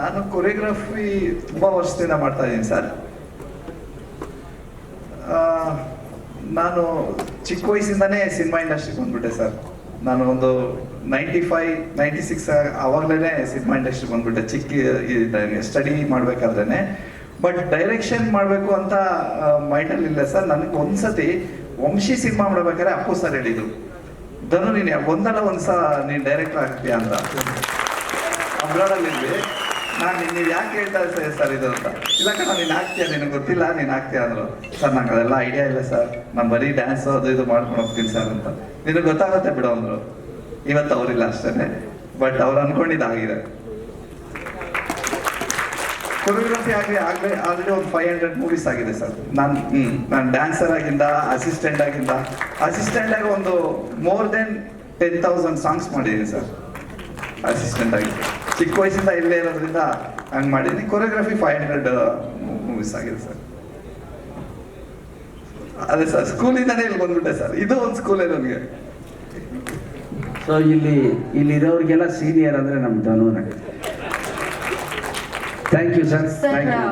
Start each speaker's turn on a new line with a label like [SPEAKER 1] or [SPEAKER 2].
[SPEAKER 1] ನಾನು ಕೊರಿಯೋಗ್ರಫಿ ತುಂಬಾ ವರ್ಷದಿಂದ ಮಾಡ್ತಾ ಇದ್ದೀನಿ ಸರ್ ನಾನು ಚಿಕ್ಕ ವಯಸ್ಸಿಂದಾನೇ ಸಿನಿಮಾ ಇಂಡಸ್ಟ್ರಿಗೆ ಬಂದ್ಬಿಟ್ಟೆ ಸರ್ ನಾನು ಒಂದು ನೈಂಟಿ ಫೈವ್ ನೈಂಟಿ ಸಿಕ್ಸ್ ಆವಾಗಲೇ ಸಿನಿಮಾ ಇಂಡಸ್ಟ್ರಿಗೆ ಬಂದ್ಬಿಟ್ಟೆ. ಚಿಕ್ಕ ಸ್ಟಡಿ ಮಾಡ್ಬೇಕಾದ್ರೇನೆ. ಬಟ್ ಡೈರೆಕ್ಷನ್ ಮಾಡಬೇಕು ಅಂತ ಮೈಂಡಲ್ಲಿ ಇಲ್ಲ ಸರ್ ನನಗೆ ಒಂದ್ಸತಿ ವಂಶಿ ಸಿನಿಮಾ ಮಾಡ್ಬೇಕಾದ್ರೆ ಅಪ್ಪು ಸರ್ ಹೇಳಿದ್ರು. ಧನು ನೀನು ಒಂದಲ್ಲ ಒಂದ್ಸ ನೀನು ಡೈರೆಕ್ಟರ್ ಆಗ್ತೀಯ ಅಂತ. ಅಬ್ರಾಡಲ್ಲಿದ್ವಿ ನಾನು ನೀವು ಯಾಕೆ ಹೇಳ್ತಾ ಇದ್ದೆ ಸರ್ ಇದು ಅಂತ? ಇಲ್ಲ ಕಣ ನೀನು ಆಗ್ತೀಯ ನಿನಗೆ ಗೊತ್ತಿಲ್ಲ ನೀನು ಹಾಕ್ತೀಯ ಅಂದ್ರು. ಸರ್ ನಂಗೆ ಅದೆಲ್ಲ ಐಡಿಯಾ ಇಲ್ಲ ಸರ್. ನಾನು ಬರೀ ಡ್ಯಾನ್ಸ್ ಅದು ಇದು ಮಾಡ್ಕೊಂಡು ಹೋಗ್ತೀನಿ ಸರ್ ಅಂತ. ನಿನಗೆ ಗೊತ್ತಾಗುತ್ತೆ ಬಿಡು ಅಂದ್ರು. ಇವತ್ತು ಅವರಿಲ್ಲ ಅಷ್ಟೇ ಬಟ್ ಅವ್ರು ಅನ್ಕೊಂಡಿದ್ದಾಗಿದೆ ಕೊರಿಯೋಗ್ರಫಿ ಆಗಲಿ ಆಗಲೇ ಆಲ್ರೆಡಿ ಒಂದು ಫೈವ್ ಹಂಡ್ರೆಡ್ ಮೂವೀಸ್ ಆಗಿದೆ ಸರ್. ನಾನು ಹ್ಞೂ ನಾನು ಡ್ಯಾನ್ಸರ್ ಆಗಿಂದ ಅಸಿಸ್ಟೆಂಟ್ ಆಗಿಂದ ಅಸಿಸ್ಟೆಂಟ್ ಆಗಿ ಒಂದು more than ten thousand songs ಮಾಡಿದ್ದೀನಿ ಸರ್. ಅಸಿಸ್ಟೆಂಟ್ ಆಗಿ. ಚಿಕ್ಕ ವಯಸ್ಸಿಂದ ಇಲ್ಲೇ ಇರೋದ್ರಿಂದ ಹಂಗ್ ಮಾಡಿದ್ದೀನಿ. ಕೊರಿಯೋಗ್ರಫಿ ಫೈವ್ ಹಂಡ್ರೆಡ್ ಮೂವೀಸ್ ಆಗಿದೆ ಸರ್. ಅದೇ ಸರ್ ಸ್ಕೂಲಿಂದನೇ ಇಲ್ಲಿ ಬಂದ್ಬಿಟ್ಟೆ ಸರ್. ಇದು ಒಂದು ಸ್ಕೂಲೇ ನನಗೆ
[SPEAKER 2] ಸೊ ಇಲ್ಲಿ ಇಲ್ಲಿರೋರಿಗೆಲ್ಲ ಸೀನಿಯರ್ ಅಂದ್ರೆ ನಮ್ಮ ಧನುನ thank you sir thank you